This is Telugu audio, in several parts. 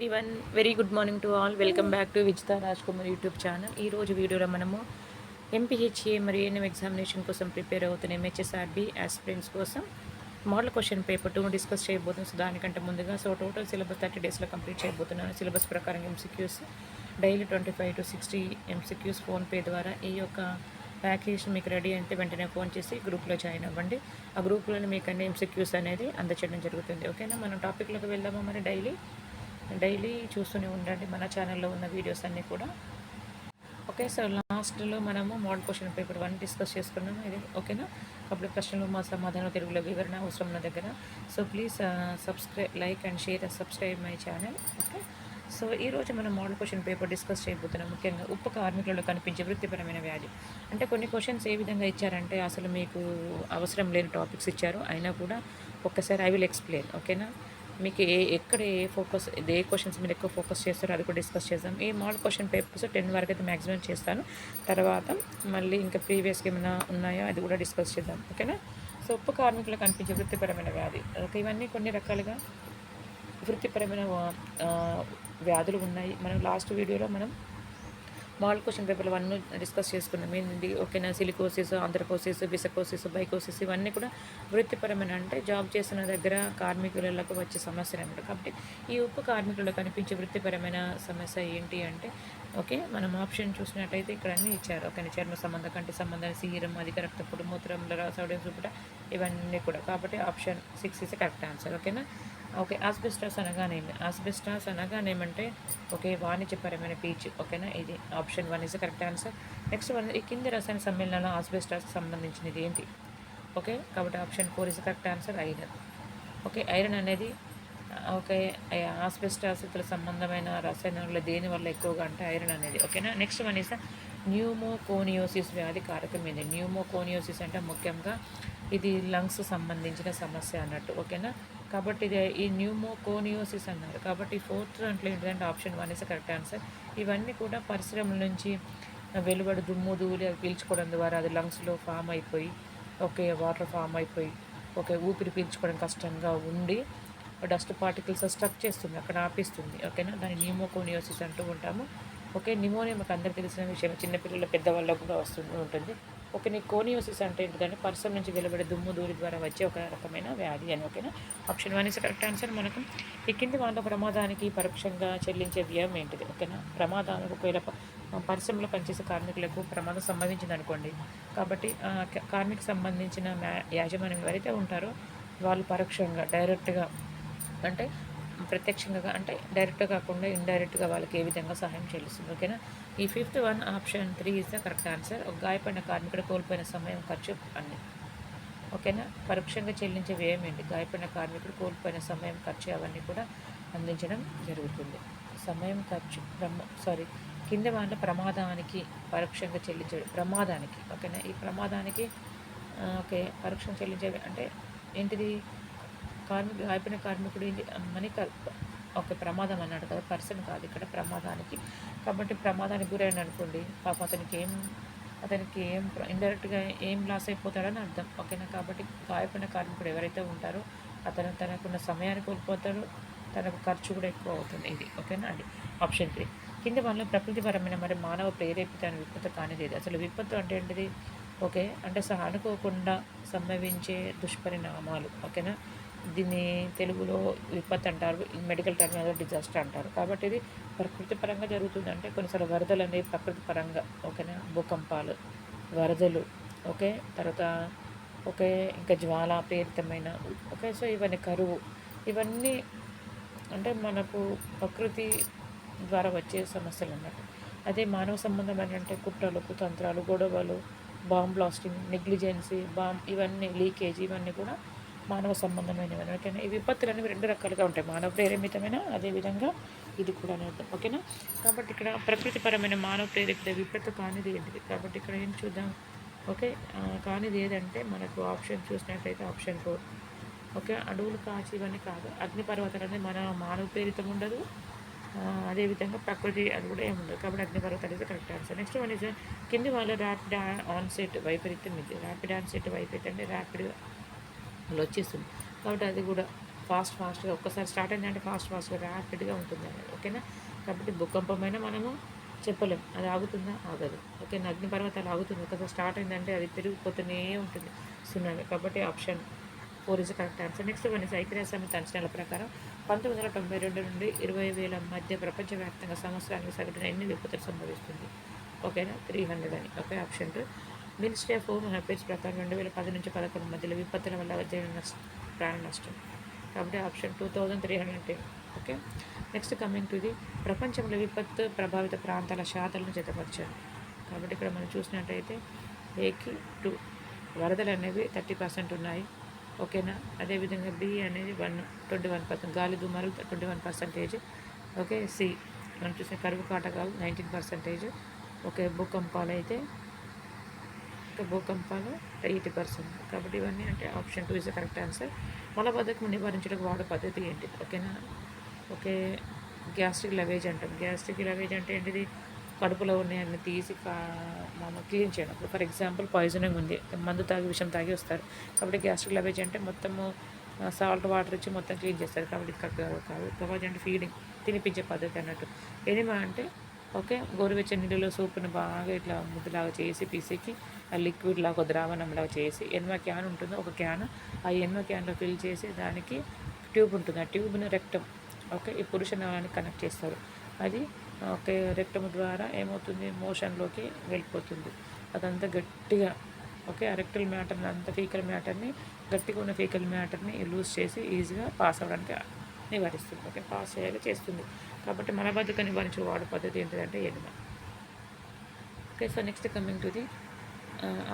Very one very good morning to all. Welcome back to Vijitha Raj Kumar YouTube channel. ఈ రోజు వీడియోలో మనము ఎంపీహెచ్ఏ మరియు ఎన్ఎం ఎగ్జామినేషన్ కోసం ప్రిపేర్ అవుతున్న ఎంహెచ్ఎస్ఆర్బి ఆస్పిరెంట్స్ కోసం model question paper two discuss చేయబోతున్నాం. సో దానికంటే ముందుగా సో టోటల్ సిలబస్ థర్టీ డేస్లో కంప్లీట్ చేయబోతున్నాను. సిలబస్ ప్రకారం MCQs daily twenty five to sixty MCQs PhonePe ద్వారా ఈ యొక్క ప్యాకేజ్ మీకు రెడీ అయితే వెంటనే ఫోన్ చేసి గ్రూప్లో జాయిన్ అవ్వండి. ఆ గ్రూప్లోనే మీకు అన్ని ఎంసీక్యూస్ అనేది అందచేయడం జరుగుతుంది. ఓకేనా మనం టాపిక్లోకి వెళ్దామా మరి డైలీ డైలీ చూస్తూనే ఉండండి మన ఛానల్లో ఉన్న వీడియోస్ అన్నీ కూడా. ఓకే సార్ లాస్ట్లో మనము model question paper one discuss చేసుకున్నాము ఇది ఓకేనా పబ్లిక్ ప్రశ్నలు మా సమాధానం తెలుగులో వివరణ అవసరం ఉన్న దగ్గర. So please subscribe like and share subscribe my channel okay so ఈరోజు మనం మోడల్ క్వశ్చన్ పేపర్ డిస్కస్ చేయబోతున్నాం. ముఖ్యంగా ఉప్పు కార్మికులలో కనిపించే వృత్తిపరమైన వ్యాధి. అంటే కొన్ని క్వశ్చన్స్ ఏ విధంగా ఇచ్చారంటే అసలు మీకు అవసరం లేని టాపిక్స్ ఇచ్చారు. అయినా కూడా ఒక్కసారి ఐ విల్ ఎక్స్ప్లెయిన్ ఓకేనా మీకు ఏ ఎక్కడ ఏ ఫోకస్ ఏ క్వశ్చన్స్ మీరు ఎక్కువ ఫోకస్ చేస్తారో అది కూడా డిస్కస్ చేద్దాం. ఈ మోడల్ క్వశ్చన్ పేపర్స్ టెన్ వరకు అయితే మ్యాక్సిమం చేస్తాను. తర్వాత మళ్ళీ ఇంకా ప్రీవియస్గా ఏమైనా ఉన్నాయో అది కూడా డిస్కస్ చేద్దాం. ఓకేనా సో ఉప్పు కార్మికులకు కనిపించే వృత్తిపరమైన వ్యాధి. ఇవన్నీ కొన్ని రకాలుగా వృత్తిపరమైన వ్యాధులు ఉన్నాయి. మనం లాస్ట్ వీడియోలో మనం model question paper one discuss చేసుకున్నాం. ఏంటి? ఓకేనా? సిలికోసిస్ ఆంధ్రకోసిస్ బిసకోసిస్ బైకోసిస్ ఇవన్నీ కూడా వృత్తిపరమైన అంటే జాబ్ చేసిన దగ్గర కార్మికులకు వచ్చే సమస్యలు అనమాట కాబట్టి ఈ ఉప్పు కార్మికుల్లో కనిపించే వృత్తిపరమైన సమస్య ఏంటి అంటే ఓకే మనం ఆప్షన్ చూసినట్టయితే ఇక్కడ అన్నీ ఇచ్చారు. ఓకే చర్మ సంబంధ కంటి సంబంధం సీరం అధిక రక్తపుడు మూత్రంలో సోడియం చూపుట ఇవన్నీ కూడా. కాబట్టి option six is correct answer. ఓకేనా? ఓకే ఆస్బెస్టాస్ అనగానేమి ఆస్బెస్టాస్ అనగానేమంటే ఓకే వాణిజ్యపరమైన పీచ్ ఓకేనా? ఇది option one is correct answer next one ఈ కింది రసాయన సమ్మేళనాలు ఆస్బెస్టాస్కి సంబంధించినది ఏంటి? ఓకే కాబట్టి option four is correct answer iron okay iron అనేది ఓకే ఆస్బెస్టాస్తో సంబంధమైన రసాయనాలు దేని వల్ల ఎక్కువగా అంటే ఐరన్ అనేది ఓకేనా? నెక్స్ట్ వన్ ఇస్ న్యూమోకోనియోసిస్ వ్యాధి కారకం ఏంది న్యూమోకోనియోసిస్ అంటే ముఖ్యంగా ఇది లంగ్స్ సంబంధించిన సమస్య అన్నట్టు ఓకేనా? కాబట్టి ఇది ఈ న్యూమోకోనియోసిస్ అన్నారు. కాబట్టి ఫోర్త్ దాంట్లో ఏంటంటే option one is correct answer. ఇవన్నీ కూడా పరిశ్రమల నుంచి వెలువడి దుమ్ము ధూళి అవి పీల్చుకోవడం ద్వారా అది లంగ్స్లో ఫామ్ అయిపోయి ఓకే వాటర్ ఫామ్ అయిపోయి ఓకే ఊపిరి పీల్చుకోవడం కష్టంగా ఉండి డస్ట్ పార్టికల్స్ స్ట్రక్ చేస్తుంది అక్కడ ఆపిస్తుంది. ఓకేనా? దాన్ని న్యూమోకోనియోసిస్ అంటూ ఉంటాము. ఓకే నిమోనియా మాకు అందరికీ తెలిసిన విషయం చిన్నపిల్లల పెద్దవాళ్ళకు కూడా వస్తుంది ఉంటుంది. ఓకే నీ కోనియోసిస్ అంటే ఏంటిదంటే పరిశ్రమ నుంచి వెలువడే దుమ్ము దూరి ద్వారా వచ్చే ఒక రకమైన వ్యాధి అని ఓకేనా? Option one is correct answer. మనకు ఈ కింది వాళ్ళ ప్రమాదానికి పరోక్షంగా చెల్లించే వ్యయం ఏంటిది ఓకేనా? ప్రమాదానికి ఒకవేళ పరిశ్రమలో పనిచేసే కార్మికులకు ప్రమాదం సంబంధించింది అనుకోండి. కాబట్టి కార్మిక సంబంధించిన మ్యా- యాజమాన్యం ఎవరైతే ఉంటారో వాళ్ళు పరోక్షంగా డైరెక్ట్గా అంటే ప్రత్యక్షంగా అంటే డైరెక్ట్గా కాకుండా ఇండైరెక్ట్గా వాళ్ళకి ఏ విధంగా సహాయం చెల్లిస్తుంది ఓకేనా? ఈ fifth one option three is the correct answer ఒక గాయపడిన కార్మికుడు కోల్పోయిన సమయం ఖర్చు అన్ని ఓకేనా? పరోక్షంగా చెల్లించే వ్యయం ఏంటి? గాయపడిన కార్మికుడు కోల్పోయిన సమయం ఖర్చు అవన్నీ కూడా అందించడం జరుగుతుంది. సమయం ఖర్చు బ్రహ్మ సారీ కింద వాళ్ళ ప్రమాదానికి పరోక్షంగా చెల్లించే ప్రమాదానికి ఓకేనా? ఈ ప్రమాదానికి ఓకే పరోక్షంగా చెల్లించే అంటే ఏంటిది? కార్మికుడు గాయపడిన కార్మికుడు అని మనీ ఒక ప్రమాదం అన్నాడు కదా పర్సన్ కాదు ఇక్కడ ప్రమాదానికి. కాబట్టి ప్రమాదానికి గురైన అనుకోండి పాప అతనికి ఏం అతనికి ఏం ఇండైరెక్ట్గా ఏం లాస్ అయిపోతాడని అర్థం. ఓకేనా? కాబట్టి గాయపడిన కార్మికుడు ఎవరైతే ఉంటారో అతను తనకున్న సమయాన్ని కోల్పోతాడు తనకు ఖర్చు కూడా ఎక్కువ అవుతుంది. ఇది ఓకేనా అండి? ఆప్షన్ త్రీ కింద వల్ల ప్రకృతిపరమైన మరి మానవ ప్రేరేపిత విపత్తు కానిది అసలు విపత్తు అంటే ఏంటిది? ఓకే అంటే సహా అనుకోకుండా సంభవించే దుష్పరిణామాలు. ఓకేనా? దీన్ని తెలుగులో విపత్తు అంటారు మెడికల్ టర్మినాలో డిజాస్టర్ అంటారు. కాబట్టి ఇది ప్రకృతి పరంగా జరుగుతుంది అంటే కొన్నిసార్లు వరదలు అనేవి ప్రకృతి పరంగా ఓకేనా భూకంపాలు వరదలు ఓకే తర్వాత ఓకే ఇంకా జ్వాలాపేరితమైన ఓకే సో ఇవన్నీ కరువు ఇవన్నీ అంటే మనకు ప్రకృతి ద్వారా వచ్చే సమస్యలు అన్నట్టు. అదే మానవ సంబంధమైన అంటే కుట్రలు కుతంత్రాలు గొడవలు బాంబ్ బ్లాస్టింగ్ నెగ్లిజెన్సీ బాంబ్ ఇవన్నీ లీకేజ్ ఇవన్నీ కూడా మానవ సంబంధమైనవి ఓకేనా? ఈ విపత్తులు అనేవి రెండు రకాలుగా ఉంటాయి. మానవ ప్రేరేపితమైన అదేవిధంగా ఇది కూడా అని అర్థం. ఓకేనా? కాబట్టి ఇక్కడ ప్రకృతిపరమైన మానవ ప్రేరేపిత విపత్తు కానిది ఏంటిది? కాబట్టి ఇక్కడ ఏం చూద్దాం? ఓకే? కానిది ఏదంటే మనకు ఆప్షన్ చూసినట్లయితే ఆప్షన్ ఫోర్. ఓకే? అడవులు కాచి ఇవన్నీ కాదు. అగ్నిపర్వతాలు అనేది మన మానవ ప్రేరితం ఉండదు. అదేవిధంగా ప్రకృతి అది కూడా ఏముండదు కాబట్టి అగ్నిపర్వతాలు అయితే correct answer. Next one is కింది వాళ్ళ ర్యాపిడ్ ఆన్సెట్ వైపరీత్యం ఇది. ర్యాపిడ్ ఆన్సెట్ వైపరీత్యం అంటే ర్యాపిడ్గా వాళ్ళు వచ్చేస్తుంది. కాబట్టి అది కూడా ఫాస్ట్ ఫాస్ట్గా ఒక్కసారి స్టార్ట్ అయిందంటే ఫాస్ట్ ఫాస్ట్గా ర్యాపిడ్గా ఉంటుంది అనేది ఓకేనా? కాబట్టి భూకంపమైన మనము చెప్పలేం. అది ఆగుతుందా? ఆగదు. ఓకే? అగ్ని పర్వతాలు ఆగుతుంది. ఒకసారి స్టార్ట్ అయిందంటే అది పెరిగిపోతూనే ఉంటుంది. సునామీ. కాబట్టి option four is correct answer. Next one is ఐక్యరాజ్య సమితి అంచనాల ప్రకారం పంతొమ్మిది వందల తొంభై రెండు నుండి ఇరవై వేల మధ్య ప్రపంచవ్యాప్తంగా సంవత్సరానికి సగటున ఎన్ని విపత్తులు సంభవిస్తుంది? ఓకేనా? త్రీ హండ్రెడ్ అని. Okay? Option two. Ministry of home affairs ప్రకారం రెండు వేల పది నుంచి పదకొండు మధ్యలో విపత్తుల వల్ల జరిగిన నష్టం ప్రాణ నష్టం. కాబట్టి option two thousand three hundred ten okay? Next coming to the ప్రపంచంలో విపత్తు ప్రభావిత ప్రాంతాల శాతలను జతపరిచారు కాబట్టి ఇక్కడ మనం చూసినట్టయితే ఏకి టూ వరదలు అనేవి థర్టీ పర్సెంట్ ఉన్నాయి. ఓకేనా? అదేవిధంగా బి అనేది వన్ ట్వంటీ వన్ పర్సెంట్. గాలి దుమారు ట్వంటీ వన్ పర్సెంటేజ్. ఓకే? సి మనం చూసిన కరువు కాటకాలు నైన్టీన్ పర్సెంటేజ్. ఓకే? భూకంపాలు అయితే భూకంపాలు ఎయిటీ పర్సెంట్ కాబట్టి ఇవన్నీ అంటే option two is the correct answer మలబద్ధకం నివారించడానికి వాడే పద్ధతి ఏంటి? ఓకేనా? ఓకే. గ్యాస్ట్రిక్ లవేజ్ అంటాం. గ్యాస్ట్రిక్ లవేజ్ అంటే ఏంటిది? కడుపులో ఉన్నాయన్ని తీసి మనం క్లీన్ చేయడం. ఫర్ ఎగ్జాంపుల్ పాయిజనింగ్ ఉంది. మందు తాగి విషం తాగి వస్తారు. కాబట్టి గ్యాస్ట్రిక్ లవేజ్ అంటే మొత్తము సాల్ట్ వాటర్ ఇచ్చి మొత్తం క్లీన్ చేస్తారు. కాబట్టి కాదు. కవాజ్ అంటే ఫీడింగ్ తినిపించే పద్ధతి అన్నట్టు. ఎనిమా అంటే ఓకే గోరువెచ్చని నీళ్ళలో సూప్ని బాగా ఇట్లా ముద్దలాగా చేసి పీసేకి లిక్విడ్ లాగా ద్రావణంలాగా చేసి ఎన్వ క్యాన్ ఉంటుంది. ఒక క్యాన్ ఆ ఎన్వ క్యాన్లో ఫిల్ చేసి దానికి ట్యూబ్ ఉంటుంది. ఆ ట్యూబ్ని రెక్టం ఓకే ఈ పురుష నవాన్ని కనెక్ట్ చేస్తారు. అది ఓకే రెక్టం ద్వారా ఏమవుతుంది? మోషన్లోకి వెళ్ళిపోతుంది. అదంతా గట్టిగా ఓకే ఆ రెక్టల్ మ్యాటర్ని అంత ఫీకల్ మ్యాటర్ని గట్టిగా ఉన్న ఫీకల్ మ్యాటర్ని లూజ్ చేసి ఈజీగా పాస్ అవ్వడానికి నివారిస్తుంది. ఓకే పాస్ అయ్యేలా చేస్తుంది. కాబట్టి మలబద్ధక నివారించే వాడు పద్ధతి ఏంటంటే enema. Okay so next coming to the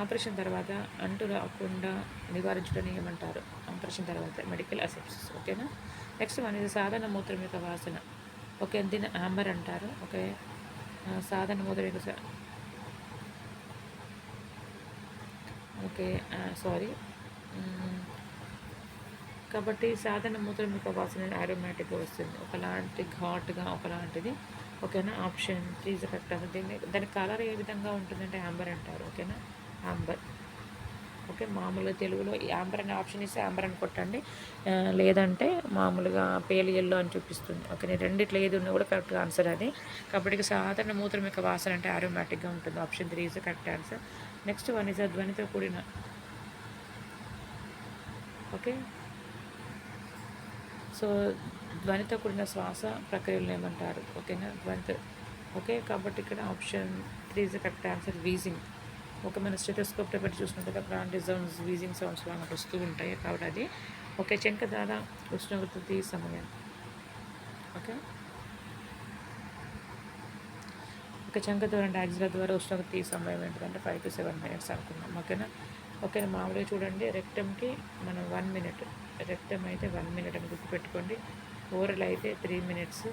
operation తర్వాత అంటు రాకుండా నివారించడం ఏమంటారు ఆపరేషన్ తర్వాత మెడికల్ అసెప్సిస్ ఓకేనా? నెక్స్ట్ వన్ ఇది సాధారణ మూత్రం యొక్క వాసన. ఓకే దీన్ని ఆంబర్ అంటారు. ఓకే సాధారణ మూత్రం యొక్క ఓకే సారీ. కాబట్టి సాధారణ మూత్రం యొక్క వాసన ఆరోమాటిక్గా వస్తుంది. ఒకలాంటి ఘాట్గా ఒకలాంటిది ఓకేనా? ఆప్షన్ త్రీ ఇస్ కరెక్ట్ దీన్ని దాని కలర్ ఏ విధంగా ఉంటుందంటే ఆంబర్ అంటారు. ఓకేనా? ఆంబర్ ఓకే మామూలుగా తెలుగులో యాంబర్ అనే ఆప్షన్ ఇస్తే యాంబర్ అని కొట్టండి. లేదంటే మామూలుగా పేలు ఎల్లో అని చూపిస్తుంది. ఓకే నేను రెండిట్లో ఏది ఉన్నా కూడా కరెక్ట్గా ఆన్సర్ అది. కాబట్టి సాధారణ మూత్రం యొక్క వాసన అంటే ఆరోమాటిక్గా ఉంటుంది. Option three is correct answer. Next one is ధ్వనితో కూడిన. ఓకే సో ధ్వనితో కూడిన శ్వాస ప్రక్రియలు ఏమంటారు? ఓకేనా? ధ్వనితో. ఓకే కాబట్టి ఇక్కడ option three is correct answer wheezing. ఒక మన స్టెటోస్కోప్తో పెట్టి చూసినట్టుగా బ్రాండ్ సౌండ్స్ వీజింగ్ సౌండ్స్ అలా వస్తూ ఉంటాయి కాబట్టి అది. ఓకే చెంక ద్వారా ఉష్ణోగ్రత సమయం. ఓకే. ఒక చెంక ద్వారా యాక్సిల ద్వారా ఉష్ణోగ్రత సమయం ఏంటంటే ఫైవ్ టు సెవెన్ మినిట్స్ అనుకున్నాం ఓకేనా? ఓకేనా మామూలుగా చూడండి రెక్టమ్కి మనం వన్ మినిట్ రక్తం అయితే వన్ మినిట్ అని గుర్తుపెట్టుకోండి. ఓరల్ అయితే త్రీ మినిట్స్.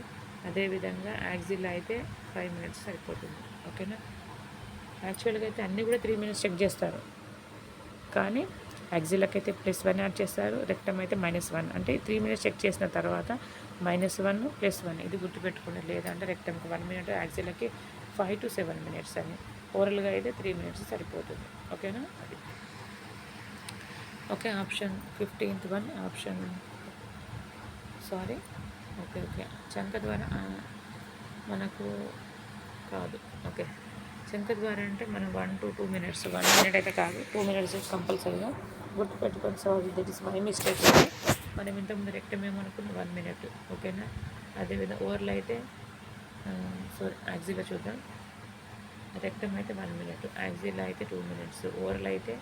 అదేవిధంగా యాక్సిల్ అయితే ఫైవ్ మినిట్స్ సరిపోతుంది. ఓకేనా? యాక్చువల్గా అయితే అన్నీ కూడా త్రీ మినిట్స్ చెక్ చేస్తారు. కానీ యాక్సిల్కి అయితే ప్లస్ వన్ యాడ్ చేస్తారు. రెక్టమ్ అయితే మైనస్ వన్. అంటే త్రీ మినిట్స్ చెక్ చేసిన తర్వాత మైనస్ వన్ ప్లస్ వన్. ఇది గుర్తుపెట్టుకోండి. లేదంటే రెక్టమ్కి వన్ మినిట్ యాక్సిల్కి ఫైవ్ టు సెవెన్ మినిట్స్ అని. ఓరల్గా అయితే త్రీ మినిట్స్ సరిపోతుంది. ఓకేనా? అది okay option fifteenth one option sorry okay okay చంక ద్వారా మనకు కాదు ఓకే చంక ద్వారా అంటే మనం one to two minutes one minute అయితే కాదు టూ మినిట్స్ కంపల్సరీగా గుర్తుపెట్టుకొని sorry that is my mistake మనం ఇంతకుముందు రెక్టమ్ అనుకున్న వన్ మినిట్ ఓకేనా అదేవిధంగా ఓవర్లో అయితే సో యాక్సిల్లో చూద్దాం. రెక్టమ్ అయితే వన్ మినిట్ యాక్సిల్లో అయితే టూ మినిట్స్ ఓవర్లో అయితే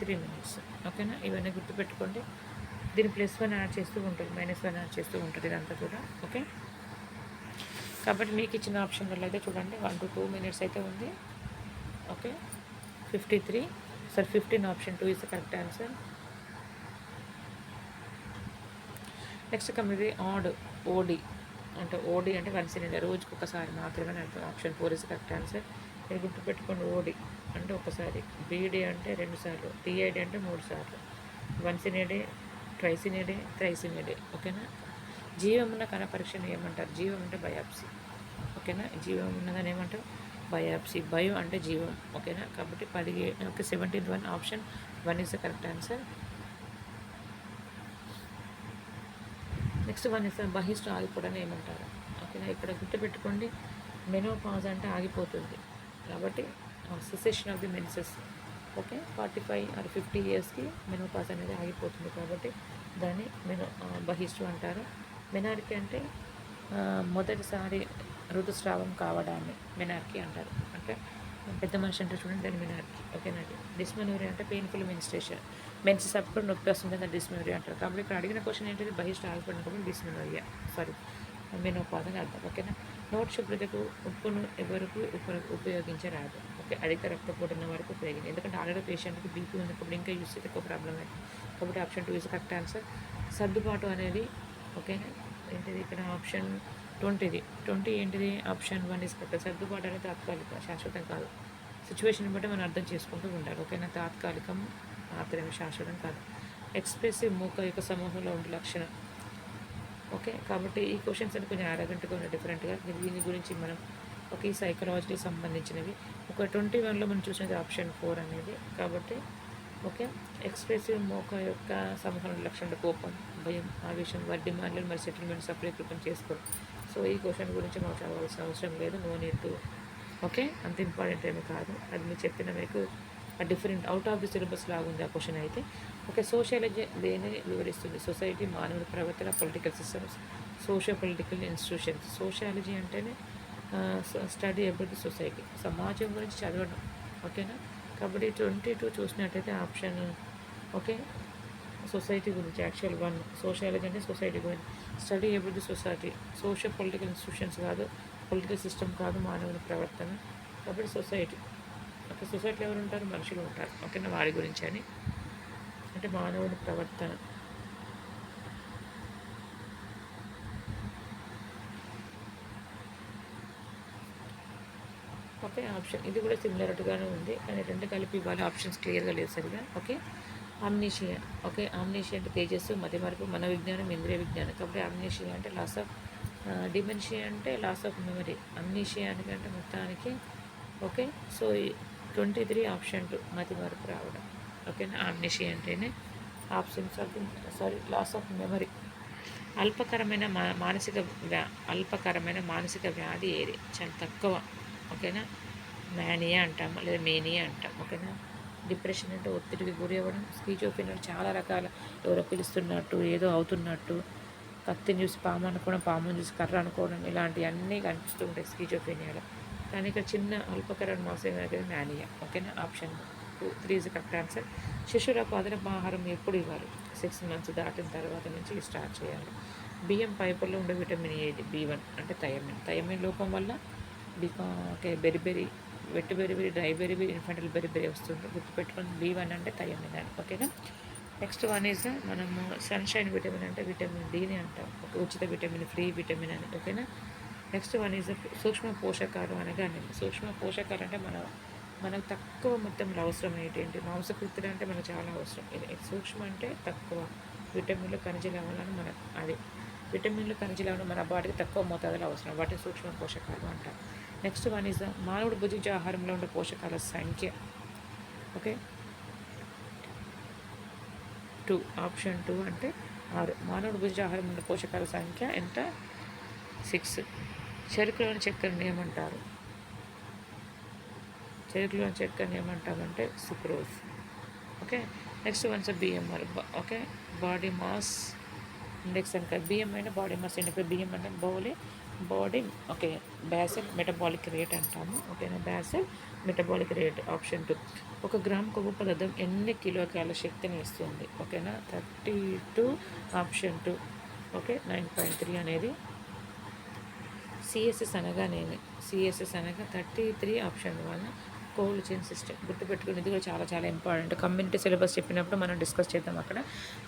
త్రీ మినిట్స్ ఓకేనా? ఇవన్నీ గుర్తుపెట్టుకోండి. దీని ప్లస్ వన్ యాడ్ చేస్తూ ఉంటుంది మైనస్ వన్ యాడ్ చేస్తూ ఉంటుంది ఇదంతా కూడా ఓకే? కాబట్టి మీకు ఇచ్చిన ఆప్షన్లలో అయితే చూడండి వన్ టు టూ మినిట్స్ అయితే ఉంది okay? Fifty three sir fifteen option two is the correct answer. Next కమిది ఆడ్ ఓడి అంటే ఓడి అంటే వన్ సిలిండర్ రోజుకి ఒకసారి మాత్రమే అర్థం option four is correct answer. మీరు గుర్తుపెట్టుకోండి ఓడి అంటే ఒకసారి. బీడీ అంటే రెండు సార్లు. టీఐడి అంటే మూడు సార్లు. వన్ సినేడే ట్రైసినేడే త్రైసినేడే. ఓకేనా? జీవం ఉన్న కణ పరీక్షను ఏమంటారు? జీవం అంటే బయాప్సీ. ఓకేనా? జీవం ఉన్నదని ఏమంటారు? బయాప్సీ. బయో అంటే జీవం. ఓకేనా? కాబట్టి పదిహేను okay seventeenth one option. One is the correct answer. Next one is బహిష్ట ఆగిపోవడం ఏమంటారు? ఓకేనా? ఇక్కడ గుర్తుపెట్టుకోండి మెనోపాజ్ అంటే ఆగిపోతుంది. కాబట్టి cessation of the menses okay forty five or fifty ఇయర్స్కి మెనోపాజ్ అనేది ఆగిపోతుంది కాబట్టి దాన్ని మెనో బహిష్టు అంటారు. మెనార్కి అంటే మొదటిసారి ఋతుస్రావం కావడాన్ని మెనార్కి అంటారు. అంటే పెద్ద మనిషి అంటే చూడండి దాన్ని మెనార్కి ఓకేనండి డిస్మెనోరీ అంటే పెయిన్ఫుల్ మెన్స్ట్రేషన్ మెన్సెస్ అప్పుడు నొప్పి వస్తుంది దాన్ని డిస్మెనోరీ అంటారు. కాబట్టి ఇక్కడ అడిగిన క్వశ్చన్ ఏంటంటే బహిష్ట ఆగిపోయినప్పుడు కాబట్టి డిస్మెనోరియా సారీ మెనోపాజ్ అర్థం ఓకేనా? నోట్ శుభ్రతకు ఉప్పును ఎవరికి ఉపయోగించరాదు. ఓకే? అధిక రక్తపోటు ఉన్న వరకు ఉపయోగించి ఎందుకంటే ఆల్రెడీ పేషెంట్కి బీపీ ఉన్నప్పుడు ఇంకా యూస్ చేస్తే ఎక్కువ ప్రాబ్లం అవుతుంది కాబట్టి option two is correct answer సర్దుబాటు అనేది ఓకేనా? ఏంటిది ఇక్కడ ఆప్షన్ ట్వంటీది. ట్వంటీ ఏంటిది? ఆప్షన్ వన్ ఇస్ కరెక్ట్ సర్దుబాటు అనేది తాత్కాలిక శాశ్వతం కాదు. సిచ్యువేషన్ బట్టి మనం అర్థం చేసుకుంటూ ఉండాలి. ఓకేనా? తాత్కాలికం మాత్రమే శాశ్వతం కాదు. ఎక్స్ప్రెసివ్ మూక యొక్క సమూహంలో ఉండే లక్షణం. ఓకే. కాబట్టి ఈ క్వశ్చన్స్ అని కొంచెం అరగంటగా ఉన్న డిఫరెంట్గా దీని గురించి మనం ఒక ఈ సైకలాజీకి సంబంధించినవి. ఒక ట్వంటీ వన్లో మనం చూసినది ఆప్షన్ ఫోర్ అనేది. కాబట్టి ఓకే. ఎక్స్ప్రెసివ్ మోక యొక్క సంహరణ లక్షణ కోపం భయం ఆవేశం వారి డిమాండ్లు మరి సెటిల్మెంట్ సఫలీకృతం చేసుకోవడం. సో ఈ క్వశ్చన్ గురించి మాకు చదవాల్సిన అవసరం లేదు. No need to okay. అంత ఇంపార్టెంట్ ఏమి కాదు. అది మీరు చెప్పిన మీకు different out of the syllabus లాగా ఉంది ఆ క్వశ్చన్ అయితే. ఓకే సోషియాలజీ దేనిని వివరిస్తుంది. సొసైటీ మానవుల ప్రవర్తన political systems socio political institutions sociology అంటేనే స్టడీ అబౌట్ ది సొసైటీ సమాజం గురించి చదవడం. ఓకేనా కాబట్టి ట్వంటీ టూ చూసినట్టయితే ఆప్షన్ ఓకే సొసైటీ గురించి యాక్చువల్ వన్ సోషియాలజీ అంటే సొసైటీ గురించి. Study about the society socio political institutions కాదు పొలిటికల్ సిస్టమ్ కాదు మానవుని ప్రవర్తన. కాబట్టి సొసైటీ ఓకే సొసైటీలో ఎవరు ఉంటారు? మనుషులు ఉంటారు. ఓకేనా? వారి గురించి అని. అంటే మానవుడి ప్రవర్తన. Okay option. ఇది కూడా సిమిలర్గానే ఉంది. కానీ రెండు కలిపి ఇవ్వాలి. ఆప్షన్స్ క్లియర్గా లేదు సరిగా. ఓకే? ఆమ్నేషియా. ఓకే ఆమ్నేషియా అంటే తేజస్సు మధ్య మార్పు మన విజ్ఞానం ఇంద్రియ విజ్ఞానం. కాబట్టి ఆమ్నేషియా అంటే లాస్ ఆఫ్ డిమెన్షియా అంటే లాస్ ఆఫ్ మెమరీ అమ్నీషియా అంటే మొత్తానికి okay? So twenty three option two మతి మార్పు రావడం. ఓకేనా? ఆమ్నిషి అంటేనే options of sorry loss of memory. అల్పకరమైన మా మానసిక వ్యా అల్పకరమైన మానసిక వ్యాధి ఏది? చాలా తక్కువ. ఓకేనా? మేనియా అంటాం లేదా మేనియా అంటాం. ఓకేనా? డిప్రెషన్ అంటే ఒత్తిడికి గురి అవ్వడం స్కీజోఫ్రెనియా చాలా రకాల ఎవరో పిలుస్తున్నట్టు ఏదో అవుతున్నట్టు కత్తిని చూసి పాము అనుకోవడం పాముని చూసి కర్ర అనుకోవడం ఇలాంటివన్నీ కనిపిస్తూ ఉంటాయి స్కీజోఫ్రెనియాలో. కానీ ఇక్కడ చిన్న అల్పకరణ మాసం మేనియా ఓకేనా? Option two three is correct answer శిశువులకు అదనపు ఆహారం ఎప్పుడు ఇవ్వాలి? సిక్స్ మంత్స్ దాటిన తర్వాత నుంచి స్టార్ట్ చేయాలి. బియ్యం పైపుల్లో ఉండే విటమిన్ ఏది బి వన్ అంటే థయమిన్ థయమిన్ లోపం వల్ల బికా okay beriberi wet beriberi beri dry beriberi infantile beriberi వస్తుంది. గుర్తుపెట్టుకొని బి వన్ అంటే థయమిన్ అని ఓకేనా? నెక్స్ట్ వన్ ఈజ్ మనము సన్షైన్ విటమిన్ అంటే విటమిన్ డిని అంటాం. ఉచిత విటమిన్ ఫ్రీ విటమిన్ అని ఓకేనా? నెక్స్ట్ వన్ ఈజ్ సూక్ష్మ పోషకాలు అనగా సూక్ష్మ పోషకాలు అంటే మన మనకు తక్కువ మొత్తంలో అవసరం ఏంటి? మాంసకృతులు అంటే మనకు చాలా అవసరం. ఇది సూక్ష్మ అంటే తక్కువ. విటమిన్లు ఖనిజ లవణాలు మనకు అది విటమిన్లు ఖనిజ లవణాలు మన బాడీకి తక్కువ మోతాదులో అవసరం. వాటిని సూక్ష్మ పోషకాలు అంటారు. నెక్స్ట్ వన్ ఈజ్ మానవుడు భుజించే ఆహారంలో ఉండే పోషకాల సంఖ్య. ఓకే? టూ ఆప్షన్ టూ అంటే ఆరు. మానవుడు భుజించే ఆహారం ఉండే పోషకాల సంఖ్య ఎంత? సిక్స్. చెరుకులోని చక్కెరని ఏమంటారు? చెరుకులోని చక్కెరని ఏమంటామంటే sucrose okay next ones BMR okay body mass index అంటే బిఎం అంటే బాడీ మాస్ ఇండెక్స్ బిఎం అంటే body body okay basal metabolic rate అంటాము. ఓకేనా basal metabolic rate option two ఒక గ్రామ్ కొవ్వు పదార్థం ఎన్ని కిలోకాల శక్తిని ఇస్తుంది? ఓకేనా thirty two option two okay nine point three అనేది సిఎస్ఎస్ అనగా నేను. సిఎస్ఎస్ అనగా thirty three option one cold chain system. గుర్తుపెట్టుకుని ఇది కూడా చాలా చాలా ఇంపార్టెంట్. కమ్యూనిటీ సిలబస్ చెప్పినప్పుడు మనం డిస్కస్ చేద్దాం అక్కడ.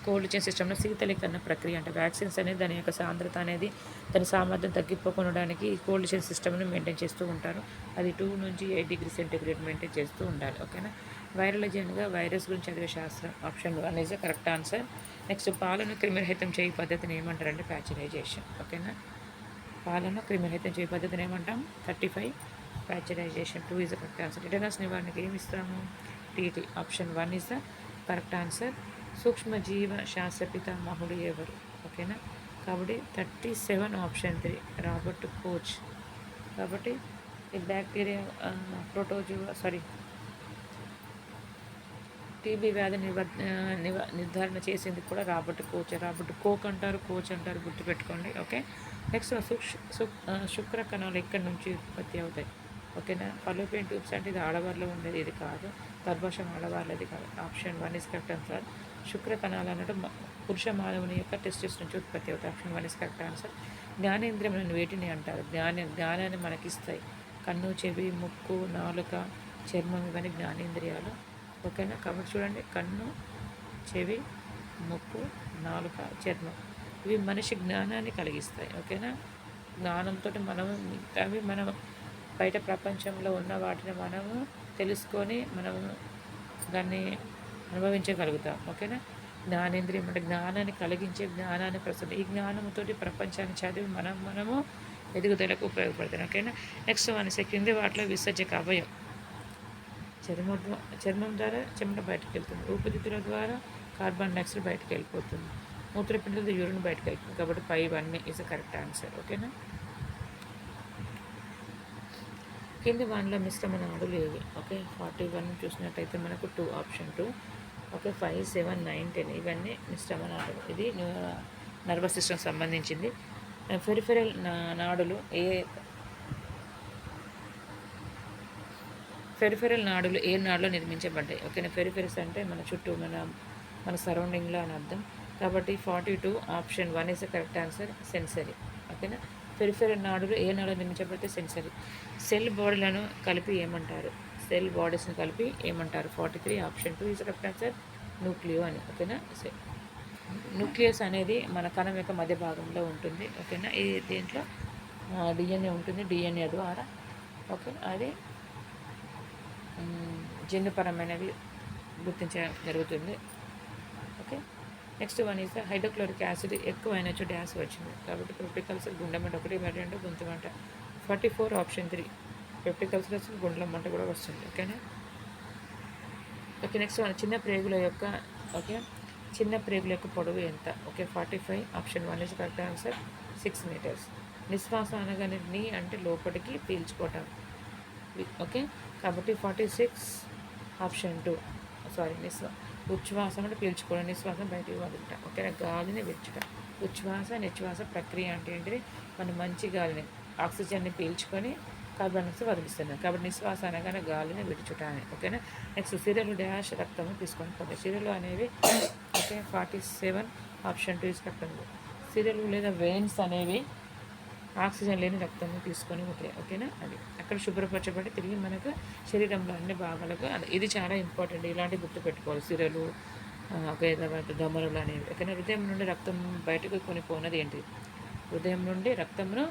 కోల్డ్ చైన్ సిస్టమ్లో శీతలీకరణ ప్రక్రియ అంటే వ్యాక్సిన్స్ అనేది దాని యొక్క సాంద్రత అనేది దాని సామర్థ్యం తగ్గిపోకుండడానికి ఈ కోల్డ్ చైన్ సిస్టమ్ను మెయింటైన్ చేస్తూ ఉంటారు. అది టూ నుంచి ఎయిట్ డిగ్రీ సెంటిగ్రేడ్ మెయింటైన్ చేస్తూ ఉండాలి. ఓకేనా? వైరాలజీ అనగా వైరస్ గురించి చదివే శాస్త్రం option one is correct answer. Next పాలను క్రిమిరహితం చేయ పద్ధతిని ఏమంటారంటే ప్యాచరైజేషన్. ఓకేనా? పాలను క్రిమిరహితం చేయ పద్ధతిని ఏమంటాం thirty five. Pasteurization two is the correct answer. రిటర్నస్ నివారణకి ఏమి ఇస్తాము? TT option one is the correct answer. సూక్ష్మజీవ శాస్త్ర పితామహుడు ఎవరు? ఓకేనా? కాబట్టి thirty seven option three. Robert Koch. కాబట్టి ఈ బ్యాక్టీరియా ప్రోటోజువా సారీ టీబీ వ్యాధి నివ నిర్ధారణ చేసింది కూడా రాబర్ట్ కోచ్ రాబర్ట్ కోక్ అంటారు కోచ్ అంటారు గుర్తుపెట్టుకోండి ఓకే? నెక్స్ట్ శుక్ర కణాలు ఎక్కడి నుంచి ఉత్పత్తి అవుతాయి? ఓకేనా? ఫలోపియన్ ట్యూబ్స్ అంటే ఇది ఆడవారిలో ఉండేది ఇది కాదు. గర్భాశయం ఆడవాళ్ళది కాదు. Option one is correct answer. శుక్ర కణాలు అన్నట్టు పురుష మానవుని యొక్క టెస్టిస్ నుంచి ఉత్పత్తి అవుతాయి. Option one is correct answer. జ్ఞానేంద్రియములను వేటిని అంటారు. జ్ఞాన జ్ఞానాన్ని మనకిస్తాయి. కన్ను చెవి ముక్కు నాలుక చర్మం ఇవన్నీ జ్ఞానేంద్రియాలు. ఓకేనా? కాబట్టి చూడండి కన్ను చెవి ముక్కు నాలుక చర్మం. ఇవి మనిషి జ్ఞానాన్ని కలిగిస్తాయి ఓకేనా? జ్ఞానంతో మనము అవి మనం బయట ప్రపంచంలో ఉన్న వాటిని మనము తెలుసుకొని మనము దాన్ని అనుభవించగలుగుతాం ఓకేనా? జ్ఞానేంద్రియం అంటే జ్ఞానాన్ని కలిగించే జ్ఞానాన్ని ప్రస్తుతం ఈ జ్ఞానంతో ప్రపంచాన్ని చదివి మనం మనము ఎదుగుదలకు ఉపయోగపడుతుంది ఓకేనా? నెక్స్ట్ మన సెకండ్ వాటిలో విసర్జక అవయం చర్మం చర్మం ద్వారా చెమట బయటకు వెళ్తుంది ఊపిరితిత్తుల ద్వారా కార్బన్ డైఆక్సైడ్ బయటకు వెళ్ళిపోతుంది మూత్రపిండలతో యూరిన్ బయటకు వెళ్తుంది కాబట్టి పై వన్ ఇస్ కరెక్ట్ ఆన్సర్ ఓకేనా కింది వాన్లో మిశ్రమ నాడులు ఏవి? ఓకే ఫార్టీ వన్ చూసినట్టయితే మనకు two option two okay five seven nine ten ఇవన్నీ మిశ్రమ నాడులు ఇది నర్వస్ సిస్టమ్ సంబంధించింది. ఫెరిఫెరల్ నాడులు ఏ ఫెరిఫెరల్ నాడులు ఏ నాడులో నిర్మించబడ్డాయి? ఓకేనా? ఫెరిఫెరస్ అంటే మన చుట్టూ మన మన సరౌండింగ్లో అని అర్థం. కాబట్టి forty two option one is correct answer sensory ఓకేనా? పెరిఫెరల్ నాడులు ఏ నాడు నిర్మించబడితే సెన్సరీ సెల్ బాడీలను కలిపి ఏమంటారు? సెల్ బాడీస్ని కలిపి ఏమంటారు? Forty three option two is correct answer Nucleo అని. ఓకేనా? న్యూక్లియస్ అనేది మన కణం యొక్క మధ్య భాగంలో ఉంటుంది. ఓకేనా? ఈ దీంట్లో డిఎన్ఏ ఉంటుంది. డిఎన్ఏ ద్వారా. ఓకే? అది జన్యుపరమైనవి గుర్తించడం జరుగుతుంది. Okay? Next one is hydrochloric acid ఎక్కువ అయినచ్చు డ్యాస్ వచ్చింది. కాబట్టి పెప్టికల్సర్ గుండెమంట ఒకటి మరి రెండు గొంతు మంట. Forty four option three. పెప్టికల్స్ గుండెల మంట కూడా వస్తుంది. ఓకేనా? Okay next one. చిన్న ప్రేగుల యొక్క ఓకే? చిన్న ప్రేగుల యొక్క పొడవు ఎంత? Okay forty five option one is correct answer. Six metres. నిశ్వాస అనగానే నీ అంటే లోపలికి పీల్చుకోవటం. ఓకే? కాబట్టి forty six option two. Sorry నిశ్వా ఉచ్ఛ్వాసం అంటే పీల్చుకోవడం నిశ్వాసం బయటికి వదులుట. ఓకేనా? గాలిని విచ్చుట ఉచ్ఛ్వాస నిశ్వాస ప్రక్రియ అంటే ఏంటిది? మనం మంచి గాలిని ఆక్సిజన్ని పీల్చుకొని కార్బన్ డైఆక్సైడ్ వదిలిస్తున్నాం. కాబట్టి నిశ్వాస అనగానే గాలిని విడుచుట అని. ఓకేనా? నెక్స్ట్ సిరలు డ్యాష్ రక్తము తీసుకొని పోతాయి సిరలు అనేవి okay forty seven option two తీసుకుంటుంది సిరలు లేదా వెయిన్స్ అనేవి ఆక్సిజన్ లేని రక్తం తీసుకొని పోతాయి ఓకేనా? అది అక్కడ శుభ్రపరచబడి తిరిగి మనకు శరీరంలో అన్ని భాగాలకు ఇది చాలా ఇంపార్టెంట్. ఇలాంటి గుర్తుపెట్టుకోవాలి సిరలు ఒకే తర్వాత అనేవి. ఓకేనా? హృదయం నుండి రక్తం బయటకు కొని పోనది ఏంటి? హృదయం నుండి రక్తంను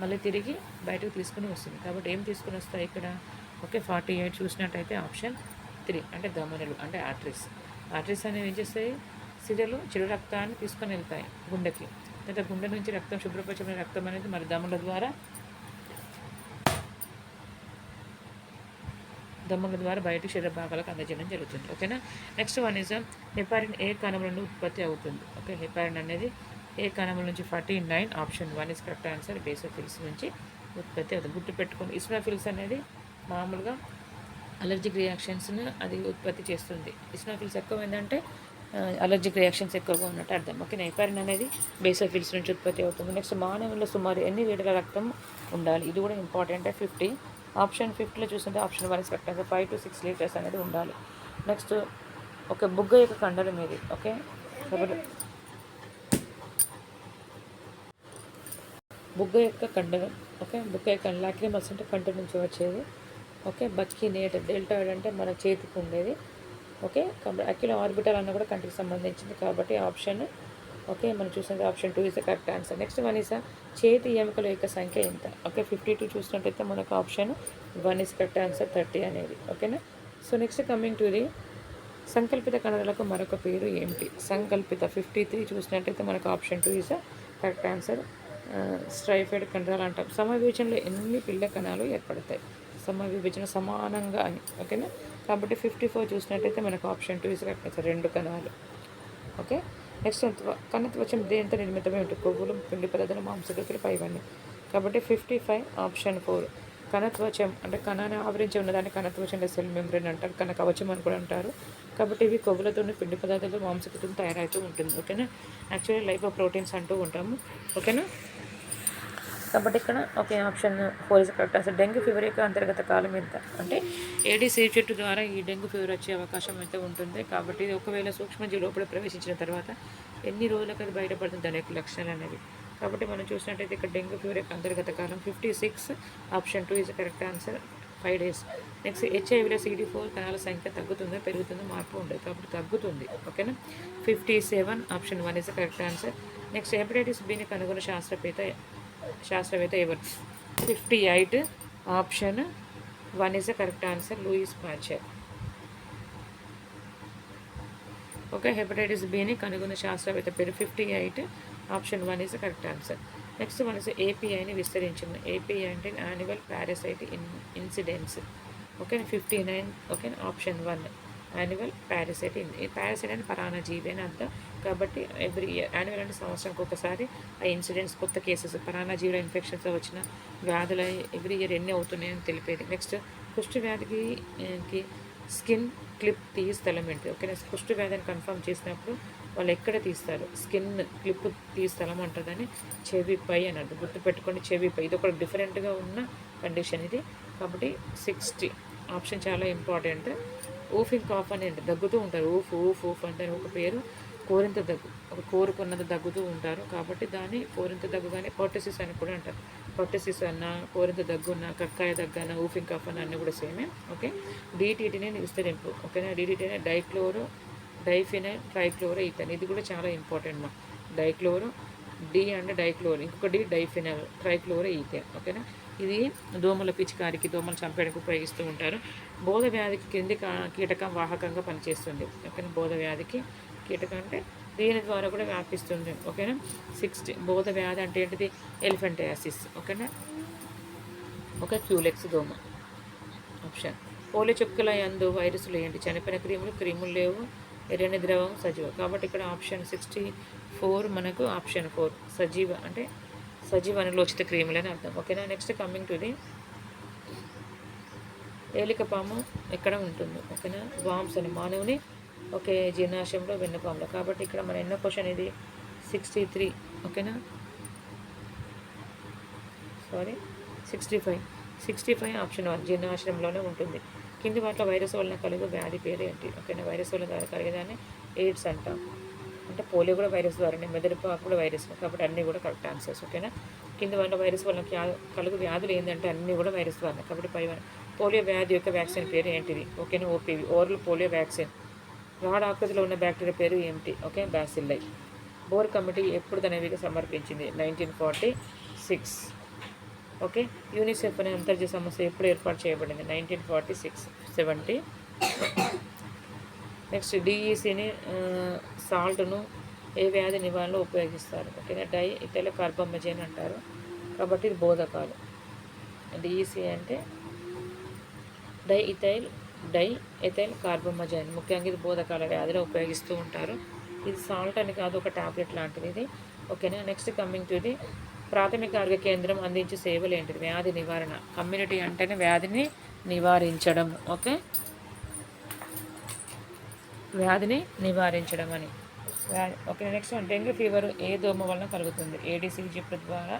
మళ్ళీ తిరిగి బయటకు తీసుకుని వస్తుంది. కాబట్టి ఏం తీసుకుని వస్తాయి ఇక్కడ? ఓకే ఫార్టీ ఎయిట్ చూసినట్టయితే ఆప్షన్ త్రీ అంటే దమనులు అంటే ఆర్టరీస్. ఆర్టరీస్ అనేవి ఏం చేస్తాయి? సిరలు చెడు రక్తాన్ని తీసుకొని వెళ్తాయి గుండెకి. లేదా గుండె నుంచి రక్తం శుభ్రపరచబడిన రక్తం అనేది మరి దమ్ముల ద్వారా దమ్ముల ద్వారా బయట శరీర భాగాలకు అందజేయడం జరుగుతుంది. ఓకేనా? నెక్స్ట్ వన్ ఇస్ హెపారిన్ ఏ కణముల నుండి ఉత్పత్తి అవుతుంది. ఓకే హెపారిన్ అనేది ఏ కణముల నుంచి forty nine option one is correct answer basophils నుంచి ఉత్పత్తి అవుతుంది. గుర్తు పెట్టుకుని ఇస్నాఫిల్స్ అనేది మామూలుగా అలర్జిక్ రియాక్షన్స్ను అది ఉత్పత్తి చేస్తుంది. ఇస్నాఫిల్స్ ఎక్కువ ఏంటంటే అలర్జిక్ రియాక్షన్స్ ఎక్కువగా ఉన్నట్టు అర్థం. ఓకే హెపారిన్ అనేది బేసోఫిల్స్ నుంచి ఉత్పత్తి అవుతుంది. నెక్స్ట్ మానవుల్లో సుమారు ఎన్ని లీటర్ల రక్తం ఉండాలి? ఇది కూడా ఇంపార్టెంట్ ఫిఫ్టీ ఆప్షన్ ఫిఫ్టీలో చూస్తుంటే option one correct five to six litres అనేది ఉండాలి. నెక్స్ట్ ఒక బుగ్గ యొక్క కండలం ఇది ఓకే బుగ్గ యొక్క కండలం ఓకే బుగ్గ యొక్క లాక్రిమల్స్ అంటే కంటి నుంచి వచ్చేది. ఓకే బక్కి నేట డెల్టాయిడ్ అంటే మన చేతికి ఉండేది. ఓకే? కాబట్టి అక్యులో ఆర్బిటల్ అన్న కూడా కంటికి సంబంధించింది కాబట్టి ఆప్షన్ ఓకే? మనం చూసిన option two is the correct answer. Next one is చేతి ఎముకల యొక్క సంఖ్య ఎంత? ఓకే? ఫిఫ్టీ టూ చూసినట్టయితే మనకు option one is correct answer thirty అనేది. ఓకేనా? So next coming to the సంకల్పిత కణాలకు మరొక పేరు ఏమిటి? సంకల్పిత ఫిఫ్టీ త్రీ చూసినట్టయితే మనకు option two is correct answer striated కణాలు అంటాం. సమవిభజనలో ఎన్ని పిల్ల కణాలు ఏర్పడతాయి? సమవిభజన సమానంగా అని ఓకేనా? కాబట్టి ఫిఫ్టీ ఫోర్ చూసినట్టయితే మనకు ఆప్షన్ టూ ఇస్ కరెక్ట్ రెండు కణాలు. ఓకే నెక్స్ట్ కణత్వచం దేంతో నిర్మితమై ఉంటుంది కొవ్వులు పిండి పదార్థాలు మాంసకృతులు పైవన్నీ కాబట్టి ఫిఫ్టీ ఫైవ్ ఆప్షన్ ఫోర్ కణత్వచం అంటే కణాన్ని ఆవరించి ఉన్నదాన్ని కణత్వచం సెల్ మెంబ్రెయిన్ అంటారు. కణ కవచం అని కూడా అంటారు. కాబట్టి ఇవి కొవ్వులతోనే పిండి పదార్థాలు మాంసకృతులు తయారవుతూ ఉంటుంది. ఓకేనా యాక్చువల్లీ లైఫ్ ప్రోటీన్స్ అంటూ ఉంటాము. ఓకేనా కాబట్టి ఇక్కడ ఒకే ఆప్షన్ ఫోర్ ఇస్ కరెక్ట్. అసలు డెంగ్యూ ఫీవర్ యొక్క అంతర్గత కాలం ఎంత? అంటే ఏడీసీ చెట్టు ద్వారా ఈ డెంగ్యూ ఫీవర్ వచ్చే అవకాశం అయితే ఉంటుంది. కాబట్టి ఇది ఒకవేళ సూక్ష్మజీవి లోపల ప్రవేశించిన తర్వాత ఎన్ని రోజులకు అది బయటపడుతుంది దాని యొక్క లక్షణాలు అనేవి కాబట్టి మనం చూసినట్టయితే ఇక్కడ డెంగ్యూ ఫీవర్ యొక్క అంతర్గత కాలం fifty six option two is correct answer five days next హెచ్ఐవిలో CD four కణాల సంఖ్య తగ్గుతుందో పెరుగుతుందో మార్పు ఉండదు. కాబట్టి తగ్గుతుంది. ఓకేనా fifty seven option one is correct answer next hepatitis బిని కనుగొన్న శాస్త్రవేత్త శాస్త్రవేత్త ఎవరు? Fifty eight option one is the correct answer Louis Pasteur okay hepatitis బిని కనుగొన్న శాస్త్రవేత్త పేరు fifty eight option one is the correct answer. Next one is ఏపీఐని విస్తరించింది. ఏపీఐ అంటే annual parasite in incidents. Okay fifty nine okay option one. Annual parasite parasite అంటే పరాణ జీవి అని అర్థం కాబట్టి ఎవ్రీ ఇయర్ యాన్యువల్ అంటే సంవత్సరానికి ఒకసారి ఆ ఇన్సిడెంట్స్ కొత్త కేసెస్ పరాణజీవుల ఇన్ఫెక్షన్స్ వచ్చిన వ్యాధులు ఎవ్రీ ఇయర్ ఎన్ని అవుతున్నాయని తెలిపేది. నెక్స్ట్ కుష్టి వ్యాధికి స్కిన్ క్లిప్ తీయ స్థలం ఏంటి? ఓకేనా కుష్టి వ్యాధిని కన్ఫర్మ్ చేసినప్పుడు వాళ్ళు ఎక్కడ తీస్తారు? స్కిన్ క్లిప్ తీ స్థలం అంటుందని చెవి పై అని అంటారు. గుర్తుపెట్టుకోండి చెవి పై. ఇది ఒక డిఫరెంట్గా ఉన్న కండిషన్ ఇది. కాబట్టి సిక్స్టీ ఆప్షన్ చాలా ఇంపార్టెంట్ ఊఫింగ్ కాఫ్ అని అంటే దగ్గుతూ ఉంటారు. ఊఫ్ ఊఫ్ ఊఫ్ అంటే ఒక పేరు. కోరింత దగ్గు ఒక కోరుకున్నది దగ్గుతూ ఉంటారు. కాబట్టి దాన్ని కోరింత దగ్గు కానీ పొట్టసిస్ అని కూడా అంటారు. పొట్టసిస్ అన్న కోరింత దగ్గున్న కక్కాయ దగ్గన ఊఫింగ్ కఫ్ అన్న అన్నీ కూడా సేమే. ఓకే? డీటీటీని విస్తరింపు. ఓకేనా? డీటీటీనే డైక్లోరో డైఫినైల్ ట్రైక్లోరో ఈథన్. ఇది కూడా చాలా ఇంపార్టెంట్ మా. డైక్లోరో డి అంటే డైక్లోరో ఇంకొక డి డైఫినల్ ట్రైక్లోరో ఈథేన్. ఓకేనా? ఇది దోమల పిచికారికి దోమలు చంపేయడానికి ఉపయోగిస్తూ ఉంటారు. బోధ వ్యాధికి కింది కీటకం వాహకంగా పనిచేస్తుంది. ఓకేనా? బోధ వ్యాధికి కీటకం అంటే దీని ద్వారా కూడా వ్యాపిస్తుంది. ఓకేనా? సిక్స్టీ బోధ వ్యాధి అంటే ఏంటిది? ఎలిఫెంటయాసిస్. ఓకేనా? ఒక క్యూలెక్స్ దోమ. ఆప్షన్. పోలి చుక్కల యందు వైరస్లు ఏంటి? చనిపోయిన క్రీములు క్రీములు లేవు. ఎర్రని ద్రవం సజీవ. కాబట్టి ఇక్కడ ఆప్షన్ సిక్స్టీ ఫోర్ మనకు ఆప్షన్ ఫోర్. సజీవ అంటే సజీవ లోచిత క్రీములు అని అర్థం. ఓకేనా? నెక్స్ట్ కమింగ్ టు ది ఏలికపాము ఎక్కడ ఉంటుంది? ఓకేనా? వామ్స్ అని మానవుని ఓకే జీర్ణాశయంలో వెన్నుపాములు. కాబట్టి ఇక్కడ మన ఎన్నో క్వశ్చన్ ఇది. సిక్స్టీ త్రీ ఓకేనా? Sorry sixty five sixty five option one జీర్ణాశ్రయంలోనే ఉంటుంది. కింది వాటిలో వైరస్ వలన కలుగు వ్యాధి పేరు ఏంటి? ఓకేనా? వైరస్ వలన ద్వారా కలిగేదాన్ని ఎయిడ్స్ అంటాం. అంటే పోలియో కూడా వైరస్ ద్వారానే మెదడుపాకు కూడా వైరస్ కాబట్టి అన్నీ కూడా కరెక్ట్ ఆన్సర్స్ ఓకేనా? కింద వాళ్ళ వైరస్ వల్ల కలుగు వ్యాధులు ఏంటంటే అన్నీ కూడా వైరస్ ద్వారా కాబట్టి పై పోలియో వ్యాధి యొక్క వ్యాక్సిన్ పేరు ఏంటిది? ఓకేనా? OPV oral polio vaccine. Rod ఆకృతిలో ఉన్న బ్యాక్టీరియా పేరు ఏమిటి ఓకే బ్యాసిల్లై. బోర్ కమిటీ ఎప్పుడు తన సమర్పించింది? Nineteen forty six. Okay UNICEF అనే అంతర్జాతీయ సమస్య ఎప్పుడు ఏర్పాటు చేయబడింది? Nineteen forty six seventy. Next డిఈసిని సాల్ట్ను ఏ వ్యాధి నివారణలో ఉపయోగిస్తారు? ఓకేనా? డై ఇతర కార్బమజైన్ అంటారు. కాబట్టి ఇది బోధకాలు. డిఈసి అంటే di ethyl di ethyl carbamazine ముఖ్యంగా ఇది బోధకాల వ్యాధిలో ఉపయోగిస్తూ ఉంటారు. ఇది సాల్ట్ అని కాదు ఒక టాబ్లెట్ లాంటిది ఇది. ఓకేనా? నెక్స్ట్ కమింగ్ టు ఇది ప్రాథమిక ఆరోగ్య కేంద్రం అందించే సేవలు ఏంటిది? వ్యాధి నివారణ. కమ్యూనిటీ అంటేనే వ్యాధిని నివారించడం. ఓకే? వ్యాధిని నివారించడం అని. Okay next one. Dengue fever ఏ దోమ వలన కలుగుతుంది? ఏడీసీ జిప్ ద్వారా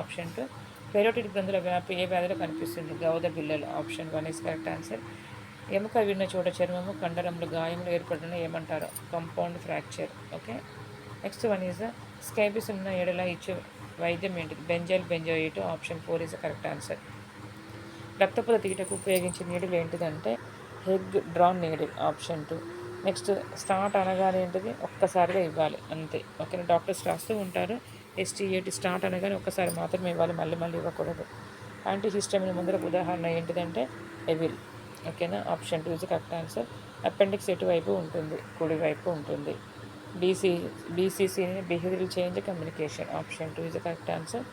ఆప్షన్ టూ. పెరోటిక్ గ్రంథుల వ్యాప్తి ఏ వ్యాధిలో కనిపిస్తుంది? గౌద బిల్లలు option one is correct answer ఎముక విన్న చోట చర్మము కండరంలో గాయములు ఏర్పడిన ఏమంటారు? Compound fracture okay. Next one is scabies ఉన్న ఎడల ఇచ్చే వైద్యం ఏంటిది? Benzyl benzoate. Option four is correct answer రక్తపోత తీటకు ఉపయోగించే నీడలు ఏంటిదంటే Hagedorn needle option two. Next start అనగానే ఏంటిది? ఒక్కసారిగా ఇవ్వాలి. అంతే. ఓకేనా? డాక్టర్స్ రాస్తూ ఉంటారు. ఎస్టీఏటి స్టార్ట్ అనగానే ఒక్కసారి మాత్రమే ఇవ్వాలి. మళ్ళీ మళ్ళీ ఇవ్వకూడదు. యాంటీ హిస్టమిన్ ముందర ఉదాహరణ ఏంటిదంటే ఎవిల్ ఓకేనా? Option two is correct answer. Appendix ఎటువైపు ఉంటుంది? కుడివైపు ఉంటుంది. BC బీసీసీని behavioural change communication option two is correct answer.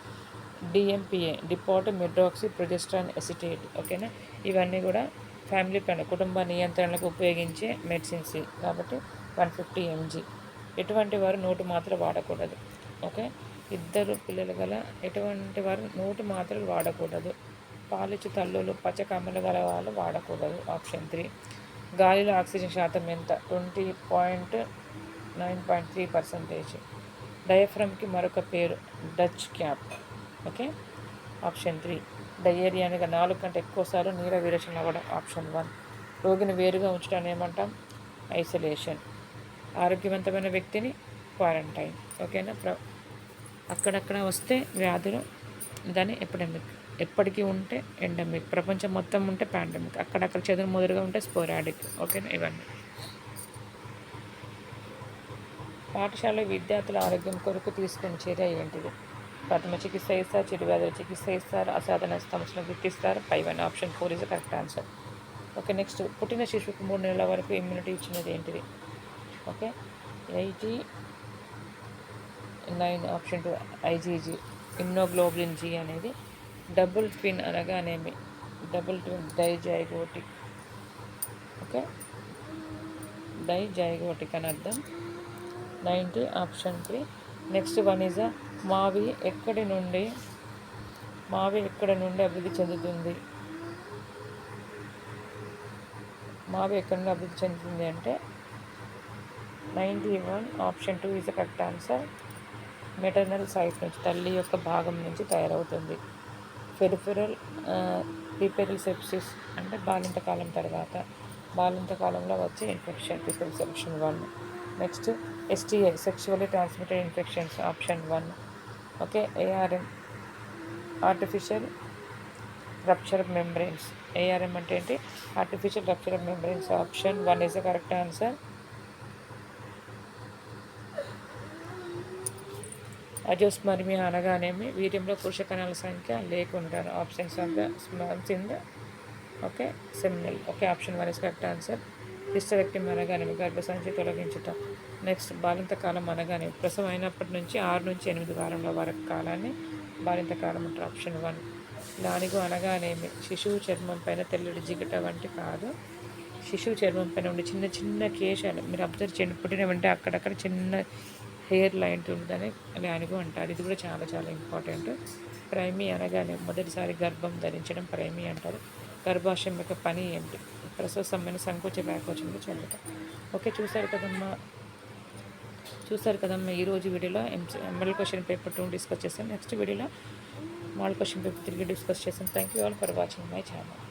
DMPA depot medroxy progesterone acetate ఓకేనా? ఇవన్నీ కూడా ఫ్యామిలీ ప్లాన్ కుటుంబ నియంత్రణలకు ఉపయోగించే మెడిసిన్స్ కాబట్టి వన్ ఫిఫ్టీ ఎంజీ. ఎటువంటి వారు నోటు మాత్రం వాడకూడదు. ఓకే? ఇద్దరు పిల్లలు గల ఎటువంటి వారు నోటు మాత్రలు వాడకూడదు. పాలిచ్చు తల్లులు పచ్చకమ్మలు గల వాళ్ళు వాడకూడదు. Option three. గాలిలో ఆక్సిజన్ శాతం ఎంత? Twenty point nine point three percentage. డయఫ్రమ్కి మరొక పేరు Dutch cap. Okay? Option three. Diarrhoea అనగా నాలుగు కంటే ఎక్కువసార్లు నీళ్ళ విరేచన అవ్వడం ఆప్షన్ వన్. రోగిని వేరుగా ఉంచడాన్ని ఏమంటాం? ఐసోలేషన్. ఆరోగ్యవంతమైన వ్యక్తిని క్వారంటైన్. ఓకేనా? ప్ర అక్కడక్కడ వస్తే వ్యాధులు దాని ఎపిడమిక్. ఎప్పటికీ ఉంటే ఎండమిక్. ప్రపంచం మొత్తం ఉంటే పాండమిక్. అక్కడక్కడ చెదురు మొదలుగా ఉంటే స్పోరాడిక్. ఓకేనా? ఇవన్నీ. పాఠశాల విద్యార్థుల ఆరోగ్యం కొరకు తీసుకుని చర్య ఏంటిది? ప్రథమ చికిత్స ఇస్తారు చిరు వ్యాధుల చికిత్స ఇస్తారు అసాధారణ సమస్యలను గుర్తిస్తారు. Five and option four is correct answer okay next పుట్టిన శిశువుకు మూడు నెలల వరకు ఇమ్యూనిటీ ఇచ్చినది ఏంటిది? Okay eighty nine option two IgG immunoglobulin G అనేది డబుల్ ట్విన్ అనగానేమి double twin dizygotic okay dizygotic అని అర్థం. Ninety option three next one is మావి ఎక్కడి నుండి మావి ఎక్కడి నుండి అభివృద్ధి చెందుతుంది? మావి ఎక్కడి నుండి అభివృద్ధి చెందుతుంది అంటే ninety one option two is correct answer. Maternal site నుంచి తల్లి యొక్క భాగం నుంచి తయారవుతుంది. ఫెరిఫెరల్ రిపెరల్ సెప్సిస్ అంటే బాలింతకాలం తర్వాత బాలింత కాలంలో వచ్చే infection puerperal sepsis one. Next STI sexually transmitted infections option one. Okay ARM artificial rupture membranes ARM అంటే ఏంటి? Artificial rupture membranes option one is the correct answer azoospermia అనగానేమి? వీర్యంలో పురుష కణాల సంఖ్య లేకుండా options of the sperms in the okay seminal okay option one is correct answer hysterectomy అనగానేమి? గర్భ సంఖ్య తొలగించటం. నెక్స్ట్ బాలింత కాలం అనగానే ప్రసవం అయినప్పటి నుంచి ఆరు నుంచి ఎనిమిది వారంల వరకు కాలాన్ని బాలింత కాలం అంటారు. Option one. దానిగో అనగానేమి శిశువు చర్మం పైన తెల్లటి జిగట వంటి కాదు. శిశువు చర్మం పైన ఉండే చిన్న చిన్న కేశాలు మీరు అబ్జర్వ్ చేయండి. పుట్టిన వెంటనే అక్కడక్కడ చిన్న హెయిర్ లైన్ ఉందని లానిగు అంటారు. ఇది కూడా చాలా చాలా ఇంపార్టెంట్. ప్రైమీ అనగానే మొదటిసారి గర్భం ధరించడం ప్రైమీ అంటారు. గర్భాశయం యొక్క పని ఏంటి? ప్రసవ సమయంలో సంకోచ వ్యాకోచంలో చెందటం ఓకే చూసారు కదమ్మా. చూసారు కదమ్మా ఈరోజు వీడియోలో MC ML question paper two discuss చేస్తాను నెక్స్ట్ వీడియోలో మోడల్ క్వశ్చన్ పేపర్ తిరిగి డిస్కస్ చేస్తాం thank you all for watching my channel